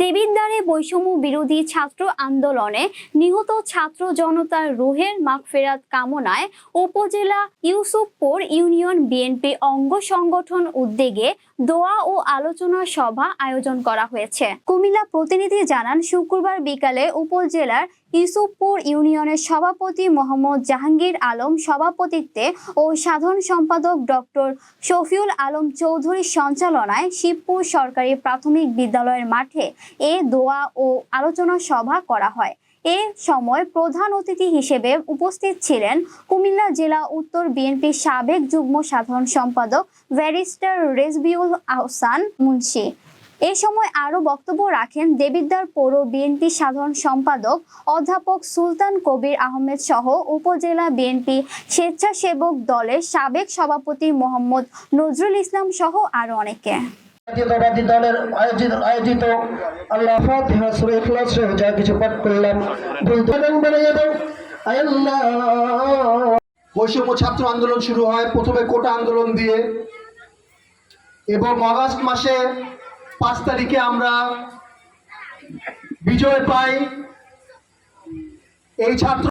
দেবিদ্বারে বৈষম্য বিরোধী ছাত্র আন্দোলনে নিহত ছাত্র জনতার রোহের মাগফেরাত কামনায় উপজেলা ইউসুফপুর ইউনিয়ন বিএনপি অঙ্গ সংগঠন উদ্যোগে দোয়া ও আলোচনা সভা আয়োজন করা হয়েছে। কুমিল্লা প্রতিনিধি জানান, শুক্রবার বিকালে উপজেলার ইউসুফপুর ইউনিয়নের সভাপতি মোহাম্মদ জাহাঙ্গীর আলম সভাপতিত্বে ও সাধারণ সম্পাদক ডক্টর শফিউল আলম চৌধুরীর সঞ্চালনায় শিবপুর সরকারি প্রাথমিক বিদ্যালয়ের মাঠে এ দোয়া ও আলোচনা সভা করা হয়। এ সময় প্রধান অতিথি হিসেবে উপস্থিত ছিলেন কুমিল্লা জেলা উত্তর বিএনপির সাবেক যুগ্ম সাধারণ সম্পাদক ব্যারিস্টার রেজবিউল আহসান মুন্সি। এ সময় আরও বক্তব্য রাখেন দেবিদ্বার পৌর বিএনপি সাধারণ সম্পাদক অধ্যাপক সুলতান কবির আহমেদ সহ উপজেলা বিএনপি স্বেচ্ছাসেবক দলের সাবেক সভাপতি মোহাম্মদ নজরুল ইসলাম সহ আরও অনেকে। জাতীয়তাবাদী দলের আয়োজিত আয়োজিত আল্লাহ ফাতিহা সূরা ইখলাস সহ যা কিছু পাঠ করলাম। ভুল ত্রুটি বানিয়ে দাও। বৈষম্য ছাত্র আন্দোলন শুরু হয় প্রথমে কোটা আন্দোলন দিয়ে। এবং আগস্ট মাসে পাঁচ তারিখে আমরা বিজয় পাই। এই ছাত্র